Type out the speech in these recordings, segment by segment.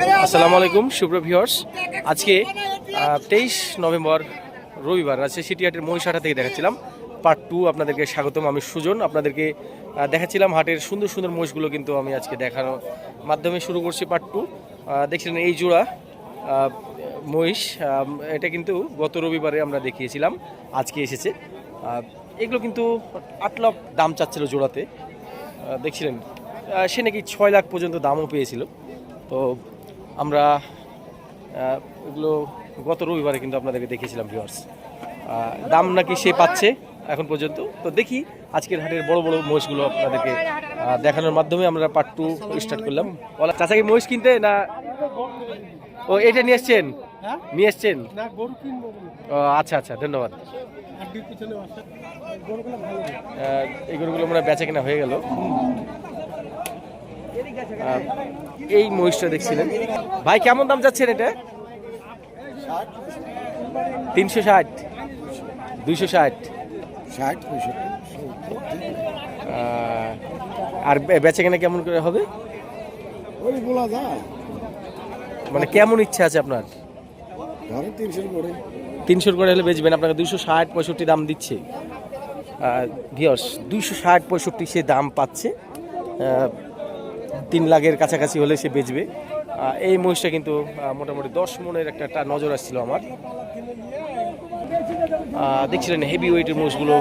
আসসালামু আলাইকুম শুভ্র ভিউয়ার্স আজকে তেইশ নভেম্বর রবিবার রাজশাহী সিটিহাটের মহিষাটা থেকে দেখাচ্ছিলাম। পার্ট টু আপনাদেরকে স্বাগতম, আমি সুজন। আপনাদেরকে দেখাচ্ছিলাম হাটের সুন্দর সুন্দর মহিষগুলো কিন্তু আমি আজকে দেখানোর মাধ্যমে শুরু করছি পার্ট টু দেখছিলেন এই জোড়া মহিষ এটা কিন্তু গত রবিবারে আমরা দেখিয়েছিলাম, আজকে এসেছে। এগুলো কিন্তু আট লাখ দাম চাচ্ছিল জোড়াতে। দেখছিলেন সে নাকি ছয় লাখ পর্যন্ত দামও পেয়েছিল। তো আমরা এগুলো গত রবিবারে কিন্তু আপনাদেরকে দেখিয়েছিলাম ভিউয়ার্স দাম নাকি সে পাচ্ছে এখন পর্যন্ত। তো দেখি আজকের হাটের বড় বড় মহিষগুলো আপনাদেরকে দেখানোর মাধ্যমে আমরা পার্ট টু স্টার্ট করলাম। বলা চাচা কি মহিষ কিনতে না ও এটা নিয়ে এসছেন? হ্যাঁ? নিয়ে এসছেন? ও আচ্ছা আচ্ছা ধন্যবাদ। এই গরুগুলো মনে হয় বেচা কেনা হয়ে গেল। এই মহিষটা দেখছিলেন। ভাই কেমন দাম যাচ্ছেন এটা? তিনশো ষাট। দুইশো ষাট। ষাট আর বেচে কেনা কেমন করে হবে? ওই বলা যায়। মানে কেমন ইচ্ছা আছে আপনার? ধরেন তিনশোর করে তিনশোর করে হলে বেচবেন। আপনাকে দুইশো ষাট পঁয়ষট্টি দাম দিচ্ছে। ভিওস দুইশো ষাট পঁয়ষট্টি সে দাম পাচ্ছে। তিন লাখের কাছাকাছি হলে সে বেচবে। এই মহিষটা কিন্তু মোটামুটি দশ মনের একটা নজর আসছিল আমার। দেখছিলেন হেভি ওয়েটের মহিষগুলো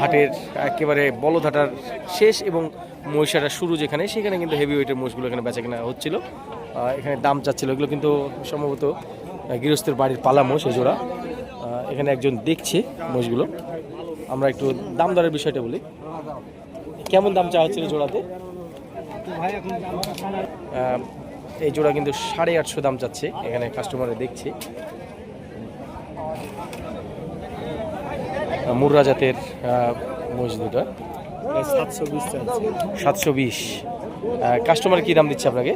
হাটের একেবারে বলধাটার শেষ এবং মহিষাটার শুরু যেখানে, সেখানে কিন্তু হেভি ওয়েটের মহিষগুলো এখানে বেচা কেনা হচ্ছিল এখানে দাম চাচ্ছিল। এগুলো কিন্তু সম্ভবত গৃহস্থের বাড়ির পালা মোষ এই জোড়া। এখানে একজন দেখছে মোষগুলো আমরা একটু দাম দরের বিষয়টা বলি। কেমন দাম চাওয়া হচ্ছিল জোড়াতে? এই জোড়া কিন্তু সাড়ে আটশো দাম চাচ্ছে এখানে কাস্টমারে দেখছে। মুর্রা জাতের আহ, মহিষ দুটা। সাতশো বিশ। সাতশো বিশ কাস্টমার কী দাম দিচ্ছে আপনাকে?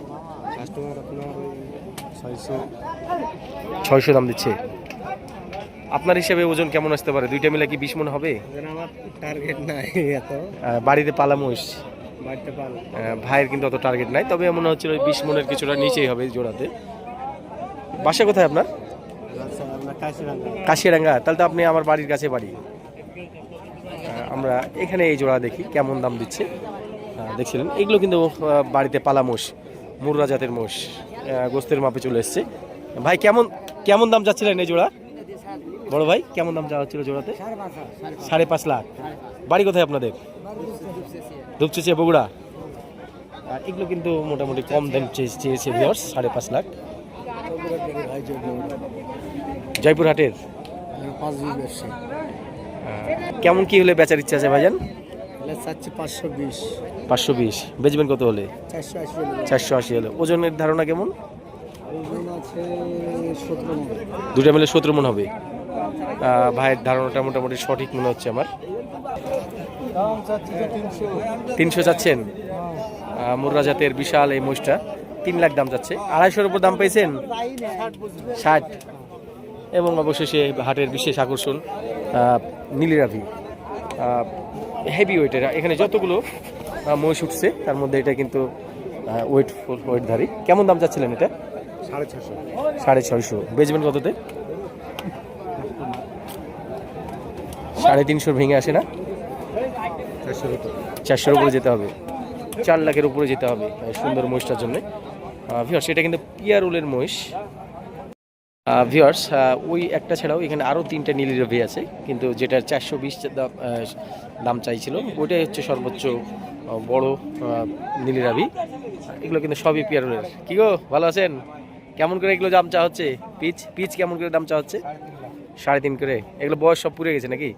কাস্টমার আপনার ছয়শো ছয়শো দাম দিচ্ছে। আপনার হিসাবে ওজন কেমন আসতে পারে? দুইটা মিলে কি বিশ মন হবে? আমার টার্গেট নাই এত। বাড়িতে পালা মহিষ। ভাইয়ের কিন্তু অত টার্গেট নাই, তবে মনে হচ্ছিল বিশ মনের কিছুটা নিচেই হবে জোড়াতে। বাসা কোথায় আপনার? কাশিরাঙ্গা। তাহলে তো আপনি আমার বাড়ির কাছে বাড়ি। আমরা এখানে এই জোড়া দেখি, কেমন দাম দিচ্ছে। দেখছিলেন, এগুলো কিন্তু বাড়িতে পালা মোষ, মুর্রা জাতের মোষ গোস্তের মাপে চলে এসছে। ভাই, কেমন কেমন দাম যাচ্ছিলেন এই জোড়া? বড় ভাই, কেমন দাম যাওয়া হচ্ছিল জোড়াতে? সাড়ে পাঁচ লাখ। বাড়ি কোথায় আপনাদের? ধূপচেছে বগুড়া। আর এগুলো কিন্তু মোটামুটি কম দাম চেয়েছে ভিওর্স সাড়ে পাঁচ লাখ। ভাই জয়পুর হাটের পাঁচ বিশ বেশি কেমন কি হলে বেচার ইচ্ছা আছে ভাইজান? পাঁচশো বিশ। বেচবেন কত হলে? চারশো আশি হলে। ওজনের ধারণা কেমন? দুটা মিলে সতেরো মন হবে। ভাইয়ের ধারণাটা মোটামুটি সঠিক মনে হচ্ছে আমার। তিনশো চাচ্ছেন মুর্রা জাতের বিশাল এই মোষটা তিন লাখ দাম যাচ্ছে। আড়াইশোর উপর দাম পেয়েছেন? ষাট। এবং অবশেষে হাটের বিশেষ আকর্ষণ নীলিরাভি হেভি ওয়েটের এখানে যতগুলো মহিষ উঠছে, তার মধ্যে এটা কিন্তু ওয়েট ওয়েটধারী কেমন দাম চাচ্ছিলেন এটা? সাড়ে ছশো সাড়ে ছয়শো। বেচবেন কততে? সাড়ে তিনশোর ভেঙে আসে না? চারশোর উপরে। যেতে হবে। চার লাখের উপরে যেতে হবে সুন্দর মহিষটার জন্য। ভিওর্স এটা কিন্তু পিয়ারুলের মহিষ। ভিওর্স ওই একটা ছাড়াও এখানে আরও তিনটা নীলি রবি আছে কিন্তু যেটা চারশো বিশ দাম চাইছিল ওইটাই হচ্ছে সর্বোচ্চ বড় আহ, নীলি এগুলো কিন্তু সবই পিয়ারুলের কি গো ভালো আছেন? কেমন করে এগুলো দাম চা হচ্ছে? পিচ পিচ কেমন করে দাম চা হচ্ছে? সাড়ে তিন করে। এগুলো বয়স সব পুড়ে গেছে নাকি?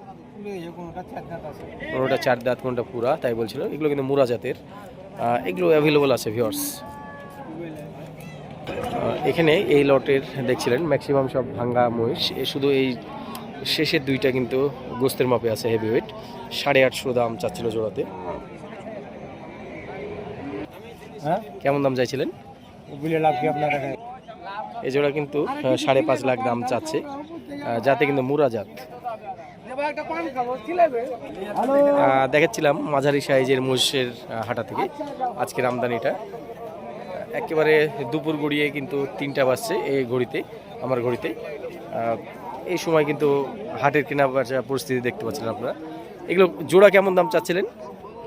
কোনোটা চার দাঁত কোনোটা পুরা তাই বলছিল। এগুলো কিন্তু মুরা জাতের। এগুলো অ্যাভেলেবল আছে ভিওর্স এখানে এই লটের দেখছিলেন ম্যাক্সিমাম সব ভাঙ্গা মহিষ। এ শুধু এই শেষের দুইটা কিন্তু গোস্তের মাপে আছে হেভি ওয়েট সাড়ে আটশো দাম চাচ্ছিল জোড়াতে। হ্যাঁ? কেমন দাম চাইছিলেন? এই জোড়া কিন্তু সাড়ে পাঁচ লাখ দাম চাচ্ছে। যাতে কিন্তু মুরা জাত। আহ, দেখাচ্ছিলাম মাঝারি সাইজের মোষের হাটা থেকে। আজকের আমদানিটা। একেবারে দুপুর গড়িয়ে কিন্তু তিনটা বাজছে এই ঘড়িতে আমার ঘড়িতে। এই সময় কিন্তু হাটের কেনা বেচা পরিস্থিতি দেখতে পাচ্ছেন আপনারা। এগুলো জোড়া কেমন দাম চাচ্ছিলেন?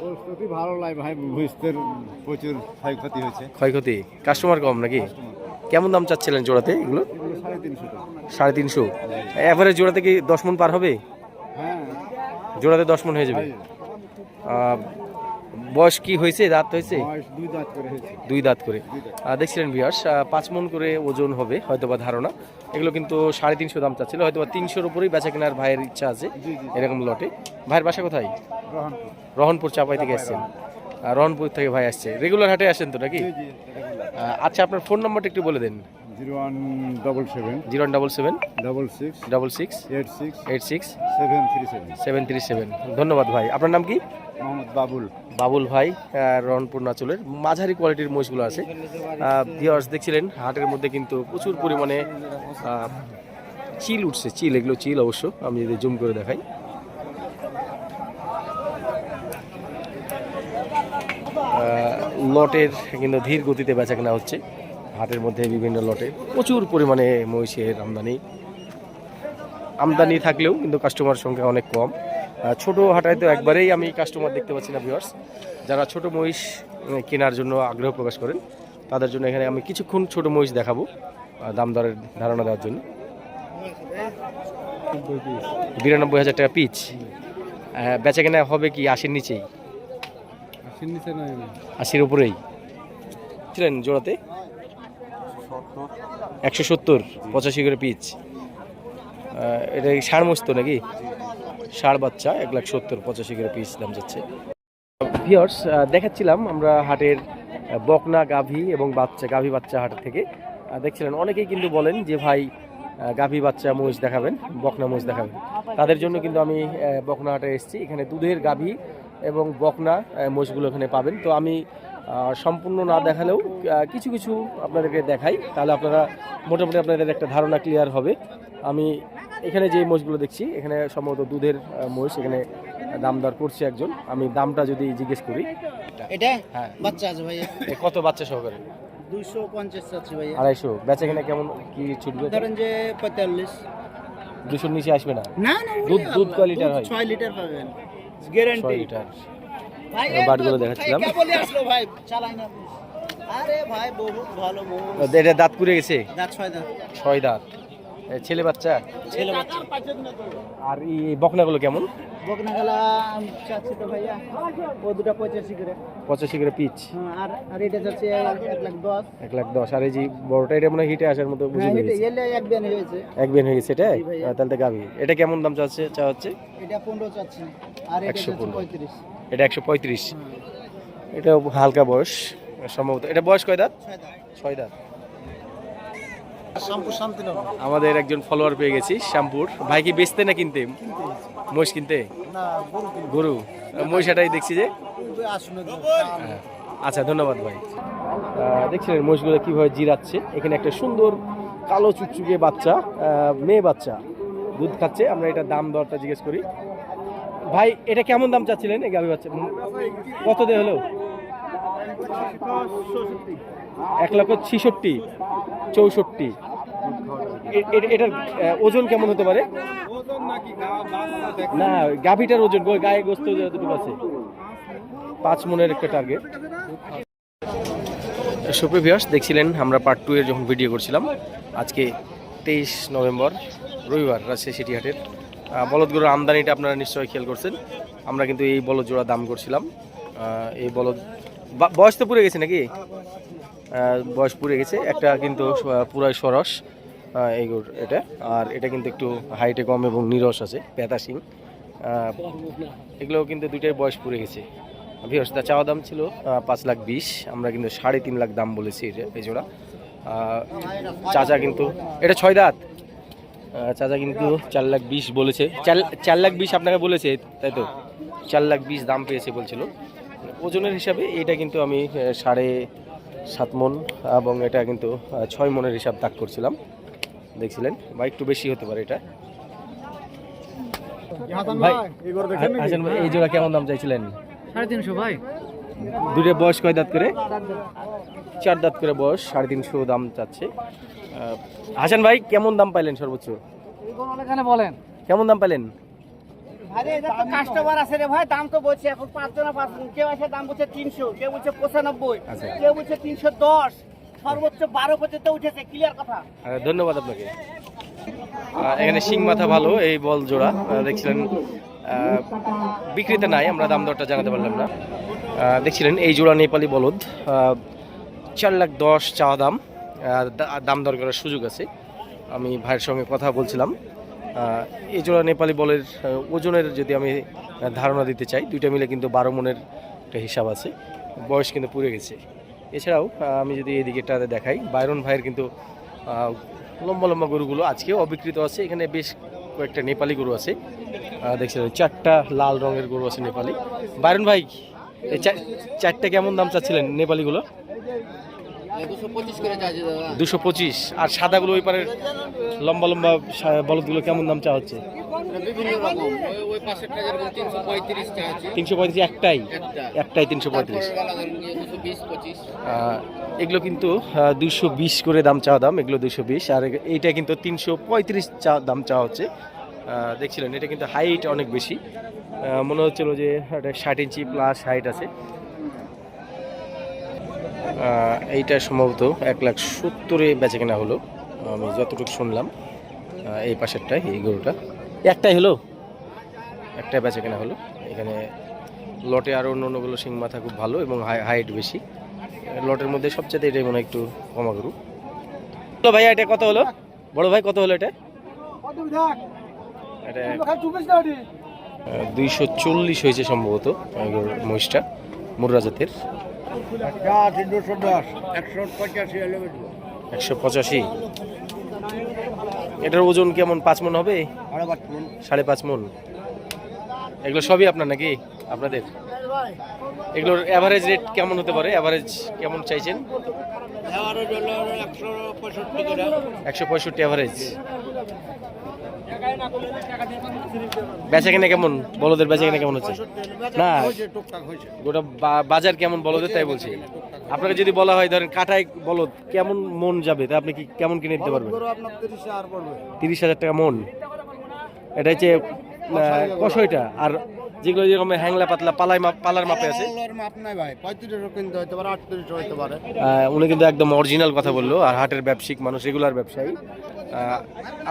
পরিস্থিতি ভালো লাগে ভাই ভুস্তের প্রচুর ক্ষয়ক্ষতি হয়েছে। ক্ষয়ক্ষতি? কাস্টমার কম নাকি? কেমন দাম চাচ্ছিলেন জোড়াতে এগুলো? সাড়ে তিনশো সাড়ে তিনশো। এভারেজ জোড়াতে কি দশ মন পার হবে? জোড়াতে দশ মন হয়ে যাবে। বয়স কি হয়েছে? দাঁত হয়েছে? দুই দাঁত করে দেখছিলেন বিয়াস পাঁচ মন করে ওজন হবে হয়তো বা ধারণা। এগুলো কিন্তু সাড়ে তিনশো দাম চাচ্ছিল হয়তো বা তিনশোর উপরেই বেচা কেনার ভাইয়ের ইচ্ছা আছে এরকম লটে ভাইয়ের বাসা কোথায়? রহনপুর। চাপাই থেকে আসছেন। রহনপুর। থেকে ভাই আসছে। রেগুলার হাটে আসেন তো নাকি? আচ্ছা আপনার ফোন নাম্বারটা একটু বলে দেন। Zero one double seven zero double seven double six double six eight six eight six seven three seven seven three seven ধন্যবাদ ভাই। আপনার নাম কি? মোহাম্মদ বাবুল। বাবুল ভাই আহ, রহনপুর নাচলের মাঝারি কোয়ালিটির মহিষগুলো আছে। ভিওর্স দেখছিলেন হাটের মধ্যে কিন্তু প্রচুর পরিমাণে চিল উঠছে চিল এগুলো চিল অবশ্য আমি যদি জুম করে দেখাই। লটের কিন্তু ধীর গতিতে বেচা কেনা হচ্ছে। হাটের মধ্যে বিভিন্ন লটে প্রচুর পরিমাণে মহিষের আমদানি। আমদানি থাকলেও কিন্তু কাস্টমার সংখ্যা অনেক কম। ছোট হাটায় তো একবারেই আমি কাস্টমার দেখতে পাচ্ছি না ভিউয়ার্স যারা ছোট মহিষ কেনার জন্য আগ্রহ প্রকাশ করেন তাদের জন্য এখানে আমি কিছুক্ষণ ছোট মহিষ দেখাবো দাম দরের ধারণা দেওয়ার জন্য। বিরানব্বই হাজার টাকা পিচ। বেচা কেনা হবে কি আশির নিচেই? আশির উপরেই। ছিলেন জোড়াতে? একশো সত্তর, পঁচাশি করে পিচ। এটা ষাঁড় মস্ত নাকি? ষাঁড় বাচ্চা, এক লাখ সত্তর, পঁচাশি করে পিস দাম যাচ্ছে। ভিওর্স দেখাচ্ছিলাম আমরা হাটের বকনা, গাভী এবং বাচ্চা, গাভী বাচ্চা হাট থেকে। দেখছিলেন, অনেকেই কিন্তু বলেন যে ভাই গাভী বাচ্চা মোষ দেখাবেন, বকনা মোষ দেখাবেন। তাদের জন্য কিন্তু আমি বকনা হাটে এসেছি। এখানে দুধের গাভী এবং বকনা মোষগুলো এখানে পাবেন। তো আমি সম্পূর্ণ না দেখালেও কিছু কিছু আপনাদেরকে দেখাই। তাহলে আপনারা মোটামুটি আপনাদের একটা ধারণা ক্লিয়ার হবে। আমি এখানে যে মোষগুলো দেখছি এখানে সম্ভবত দুধের মোষ এখানে দাম দর করছে একজন। আমি দামটা যদি জিজ্ঞেস করি। এটা? হ্যাঁ। বাচ্চা আছে ভাইয়া। এ কত বাচ্চা সহকারে? দুইশো পঞ্চাশ আছে ভাইয়া। আড়াইশো। বেচা কিনা কেমন কি ছুটবে? ধরেন যে পঁয়তাল্লিশ। দুশোর নিচে আসবে না? না দুধ- দুধ কয় লিটার হয়? ছয় লিটার পাবেন। Guarantee litre. ভাই বাটগুলো দেখাচ্ছিলাম। এটা দাঁত পুড়ে গেছে? ছয় দাঁত। ছেলে বাচ্চা? ছেলে বাচ্চা। আর এই বকনাগুলো কেমন? বকনা চাচ্ছি তো ভাইয়া ও দুটা পঁচাশি করে। পঁচাশি করে পিচ। আর আর এটা যাচ্ছে এক লাখ দশ। এক লাখ দশ। আর এই যে বড়টা এটা মনে হিটে আসার মতো বুঝে হ্যাঁ গেছে। এক বিয়ান হয়েছে। এক বেন হয়ে গেছে এটা? তাহলে তো এটা কেমন দাম চাচ্ছে চা হচ্ছে? এটা পনেরো চাচ্ছি। আর এটা 115 যাচ্ছে পঁয়ত্রিশ। এটা একশো পঁয়ত্রিশ। এটা হালকা বয়স সম্ভবত। এটা বয়স কয় দাঁত? ছয় দাঁত। আমাদের একজন ফলোয়ার পেয়ে গেছি শ্যামপুর। ভাই কি বেচতে না কিনতে? মহিষ কিনতে? গরু মহিষাটাই দেখছি যে? হ্যাঁ। আচ্ছা ধন্যবাদ ভাই। দেখছিলেন মহিষগুলো কীভাবে জিরাচ্ছে? এখানে একটা সুন্দর কালো চুকচুকে বাচ্চা মেয়ে বাচ্চা দুধ খাচ্ছে। আমরা এটা দাম দরটা জিজ্ঞেস করি। ভাই, এটা কেমন দাম চাচ্ছিলেন এই গাভী বাচ্চা? কত দিয়ে হলো? এক লক্ষ ছিষট্টি, চৌষট্টি। এটার ওজন কেমন হতে পারে? না, গাভীটার ওজন গায়ে গোস্ত আছে। পাঁচ মনের একটা টার্গেট সুপ্রিয় ভিউয়ার্স দেখছিলেন আমরা পার্ট টু এর যখন ভিডিও করছিলাম, আজকে তেইশ নভেম্বর, রবিবার, রাজশাহী সিটি হাটের আহ, বলদ গরুর আমদানিটা আপনারা নিশ্চয়ই খেয়াল করছেন। আমরা কিন্তু এই বলদ জোড়া দাম করছিলাম। এই বলদ বয়স তো পুড়ে গেছে নাকি? বয়স পুড়ে গেছে। একটা কিন্তু পুরাই সরস এই এটা। আর এটা কিন্তু একটু হাইটে কম এবং নিরস আছে পেতা সিং এগুলো কিন্তু দুইটাই বয়স পুড়ে গেছে। ভিউয়ার্স চাওয়া দাম ছিল পাঁচ লাখ বিশ। আমরা কিন্তু সাড়ে তিন লাখ দাম বলেছি এটা এই জোড়া। চাচা কিন্তু এটা ছয় দাঁত? চাচা কিন্তু চার লাখ বিশ বলেছে। চার চার লাখ বিশ আপনাকে বলেছে তাই তো? চার লাখ বিশ দাম পেয়েছে বলছিল। ওজনের হিসাবে এটা কিন্তু আমি সাড়ে সাত মন এবং এটা কিন্তু ছয় মনের হিসাব তাক করছিলাম। দেখছিলেন? বা একটু বেশি হতে পারে এটা। ভাই হাসান ভাই এই জোড়া কেমন দাম চাইছিলেন? সাড়ে তিনশো ভাই। দুটো বয়স কয় দাঁত করে? চার দাঁত করে বয়স সাড়ে তিনশো দাম চাচ্ছে। হাসান ভাই কেমন দাম পাইলেন সর্বোচ্চ? বলেন। কেমন দাম পাইলেন? আরে কাস্টমার আছে রে ভাই দাম তো বলছে এখন পাঁচজন পাঁচজন। কেউ আছে দাম বলছে তিনশো কেউ বলছে পঁচানব্বই আচ্ছা। কেউ বলছে তিনশো দশ। সর্বোচ্চ বারো পর্যন্ত উঠেছে ক্লিয়ার কথা। ধন্যবাদ আপনাকে। এখানে শিং মাথা ভালো এই বল জোড়া দেখছিলেন বিক্রিতে নাই আমরা দাম দরটা জানাতে পারলাম না। দেখছিলেন এই জোড়া নেপালি বলদ চার লাখ দশ চাওয়া দাম। দাম দর করার সুযোগ আছে। আমি ভাইয়ের সঙ্গে কথা বলছিলাম। এই জোড়া নেপালি বলের ওজনের যদি আমি ধারণা দিতে চাই, দুইটা মিলে কিন্তু বারো মনের একটা হিসাব আছে। বয়স কিন্তু পুড়ে গেছে। এছাড়াও আমি যদি এদিকেটাতে দেখাই, বাইরন ভাইয়ের কিন্তু লম্বা লম্বা গরুগুলো আজকেও অবিকৃত আছে। এখানে বেশ কয়েকটা নেপালি গরু আছে। দেখছিলেন চারটা লাল রঙের গরু আছে নেপালি। বাইরন ভাই চারটা কেমন দাম চাচ্ছিলেন নেপালিগুলো? দুশো পঁচিশ দাদা। দুশো পঁচিশ। আর সাদাগুলো ওই পারের লম্বা লম্বা বলদগুলো কেমন দাম চা হচ্ছে? তিনশো পঁয়ত্রিশ একটাই? একটাই তিনশো পঁয়ত্রিশ। এগুলো কিন্তু দুশো বিশ করে দাম চাওয়া দাম এগুলো দুশো বিশ। আর এইটা কিন্তু তিনশো পঁয়ত্রিশ চা দাম চাওয়া হচ্ছে। দেখছিলেন এটা কিন্তু হাইট অনেক বেশি। মনে হচ্ছিল যে এটা ষাট ইঞ্চি প্লাস হাইট আছে। এইটা সম্ভবত এক লাখ সত্তরে বেচে কেনা হলো। আমি যতটুকু শুনলাম এই পাশেরটাই এই গরুটা। একটাই হলো? একটাই বেচে কেনা হলো। এখানে লটে আরও অন্য অন্যগুলো শিং মাথা খুব ভালো এবং হাইট বেশি। লটের মধ্যে সবচেয়ে এটাই মনে হয় একটু কমা গরু। তো ভাই এটা কত হলো? বড় ভাই কত হলো এটা? এটা দুইশো চল্লিশ হয়েছে সম্ভবত গরুর মহিষটা মুর্রা জাতের। দুশো দশ একশো পঁচাশি একশো পঁচাশি? এটার ওজন কেমন? পাঁচ মন হবে? সাড়ে পাঁচ মন। এগুলো সবই আপনার নাকি? আপনাদের? এগুলোর অ্যাভারেজ রেট কেমন হতে পারে? অ্যাভারেজ কেমন চাইছেন? একশো পঁয়ষট্টি করে। একশো পঁয়ষট্টি অ্যাভারেজ বেচা কেনা কেমন? বলদের বেচা কেনা কেমন হচ্ছে? না। গোটা বা- বাজার কেমন বলদের তাই বলছি। আপনাকে যদি বলা হয় ধরেন কাটায় বলদ কেমন মন যাবে? তা আপনি কি কেমন কিনে দিতে পারবেন? তিরিশ হাজার টাকা মন। এটা হচ্ছে কষয়টা কষইটা আর যেগুলো যেরকম হ্যাংলা পাতলা পালাই মাপ পালার মাপে আছে। মাপ নাই ভাই পঁয়ত্রিশও কিনতে হইতে পারে আটত্রিশও হইতে পারে। উনি কিন্তু একদম অরিজিনাল কথা বলল আর হাটের ব্যবসায়িক মানুষ রেগুলার ব্যবসায়ী।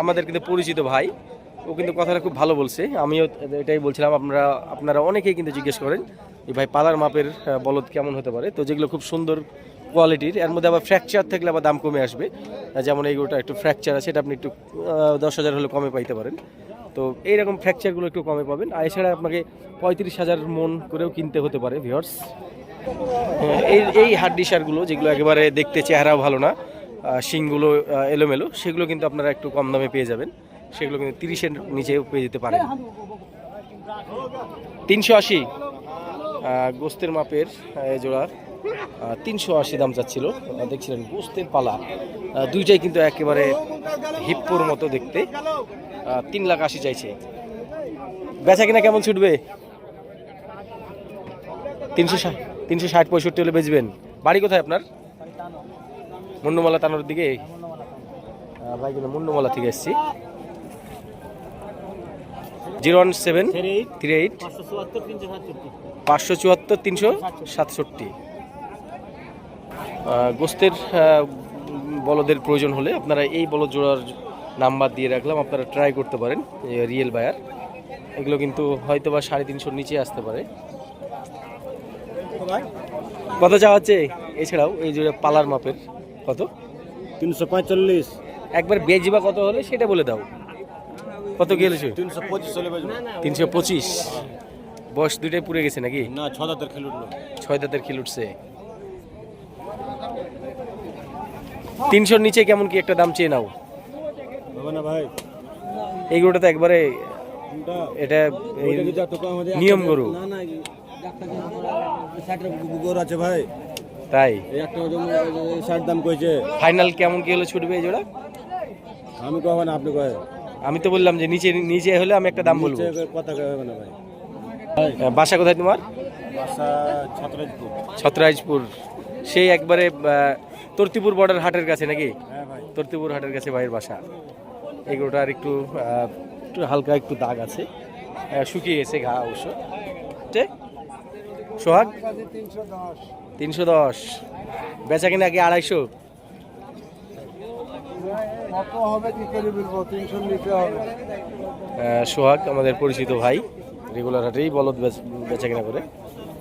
আমাদের কিন্তু পরিচিত ভাই ও কিন্তু কথাটা খুব ভালো বলছে। আমিও এটাই বলছিলাম আপনারা আপনারা অনেকেই কিন্তু জিজ্ঞেস করেন যে ভাই পালার মাপের বলদ কেমন হতে পারে? তো যেগুলো খুব সুন্দর কোয়ালিটির এর মধ্যে আবার ফ্র্যাকচার থাকলে আবার দাম কমে আসবে। যেমন এইগুলোটা একটু ফ্র্যাকচার আছে এটা আপনি একটু দশ হাজার হলে কমে পাইতে পারেন। তো এইরকম ফ্র্যাকচারগুলো একটু কমে পাবেন। আর এছাড়া আপনাকে পঁয়ত্রিশ হাজার মন করেও কিনতে হতে পারে ভিওর্স হ্যাঁ, এই এই হাড্ডি সারগুলো যেগুলো একেবারে দেখতে চেহারাও ভালো না শিংগুলো এলোমেলো সেগুলো কিন্তু আপনারা একটু কম দামে পেয়ে যাবেন। সেগুলো কিন্তু তিরিশের নিচেও পেয়ে যেতে পারেন। তিনশো আশি গোস্তের মাপের আহ, এই জোড়া তিনশো আশি দাম চাচ্ছিল আহ, দেখছিলেন গোস্তের পালা। দুইটাই কিন্তু একেবারে হিপ্পোর মতো দেখতে। তিন লাখ আশি চাইছে। বেচা কিনা কেমন ছুটবে? তিনশো ষাট তিনশো ষাট পঁয়ষট্টি হলে বেচবেন। বাড়ি কোথায় আপনার? মুন্ডুমালা তানোর দিকে। ভাই মুন্ডুমালা থেকে এসেছি। Zero one seven three eight পাঁচশো চুয়াত্তর তিনশো সাতষট্টি। গোস্তের বলদের প্রয়োজন হলে আপনারা এই বলদ জোড়ার নাম্বার দিয়ে রাখলাম আপনারা ট্রাই করতে পারেন রিয়েল বায়ার এগুলো কিন্তু হয়তো বা সাড়ে তিনশোর নিচে আসতে পারে। কত চা হচ্ছে? এছাড়াও এই যে পালার মাপের কত? তিনশো পঁয়তাল্লিশ। একবার বেজবা কত হলে সেটা বলে দাও। কত গেলেছো তিনশো পঁচিশ তিনশো পঁচিশ। বয়স দুইটাই পুড়ে গেছে নাকি? না ছ দাঁতের খেলে উঠল। ছয় দাঁতের খিল উঠছে তিনশোর নিচে কেমন কি একটা দাম চেয়ে নাও? না ভাই। এইগুলোটা তো একবারে এটা নিয়ম গরু। ষাট গরু আছে ভাই। তাই? ষাট দাম কইছে। ফাইনাল কেমন কি হলে ছুটবে এই জোড়া? আমি কখন আপনি কয় আমি তো বললাম যে নিচে নিচে হলে আমি একটা দাম বলব। কথা হবে না ভাই। বাসা কোথায় তোমার? বাসা ছত্রজপুর সেই একবারে তর্তিপুর বর্ডার হাটের কাছে নাকি? হ্যাঁ তর্তিপুর হাটের কাছে ভাইয়ের বাসা। এগুলোটার একটু হালকা একটু দাগ আছে। শুকিয়ে গেছে ঘা অবশ্য। ঠিক? সোহাগ? তিনশো দশ। বেচা কিনা কি আড়াইশো? সোহাগ আমাদের পরিচিত ভাই রেগুলার হাটেই বলদ বেচ- কিনা করে।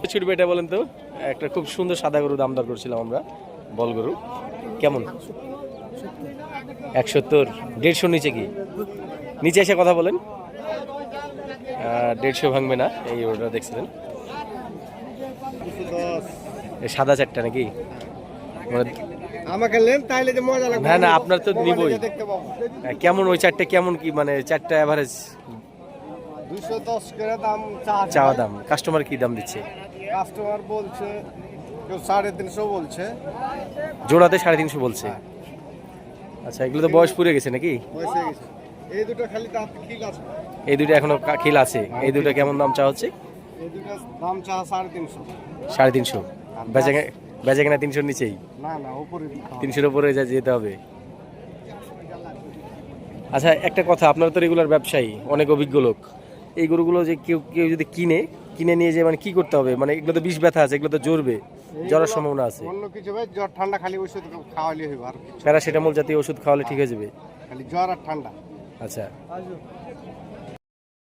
ছোট এটা বলেন তো? একটা খুব সুন্দর সাদা গরু দাম দর করছিলাম আমরা। বল গরু। কেমন? এক সত্তর দেড়শোর নিচে কি? নিচে এসে কথা বলেন। দেড়শো ভাঙবে না এই ওটা দেখছিলেন। সাদা চারটা নাকি? মানে আমাকে নেন তাইলে যে মজা লাগবে। না না আপনার তো নিবই। কেমন ওই চারটে কেমন কি মানে চারটা অ্যাভারেজ দুশো দশ করে দাম চা চাওয়া দাম। কাস্টমার কি দাম দিচ্ছে? কাস্টমার বলছে কেউ সাড়ে তিনশো বলছে। জোড়াতে সাড়ে তিনশো বলছে? আচ্ছা এগুলো তো বয়স পুড়ে গেছে নাকি? এই দুটো খালি দাঁত আছে। এই দুটো এখনও খিল আছে। এই দুটো কেমন দাম চা হচ্ছে? এই দুটো দাম চা সাড়ে তিনশো। সাড়ে তিনশো। বেচা কেনা- তিনশোর নিচেই? না না উপরে তিনশোর উপরে যা যেতে হবে। আচ্ছা একটা কথা আপনারা তো রেগুলার ব্যবসায়ী অনেক অভিজ্ঞ লোক। এই গরুগুলো যে কেউ কেউ যদি কিনে কিনে নিয়ে যে মানে কি করতে হবে? মানে এগুলো তো বিষ ব্যথা আছে এগুলো তো জ্বরবে। জ্বরের সম্ভাবনা আছে। অন্য কিছু ভাই জ্বর ঠান্ডা খালি ওষুধ খাওয়ালে হইব আর প্যারাসিটামল জাতীয় ওষুধ খাওয়ালে ঠিক হয়ে যাবে। খালি জ্বর আর ঠান্ডা। আচ্ছা।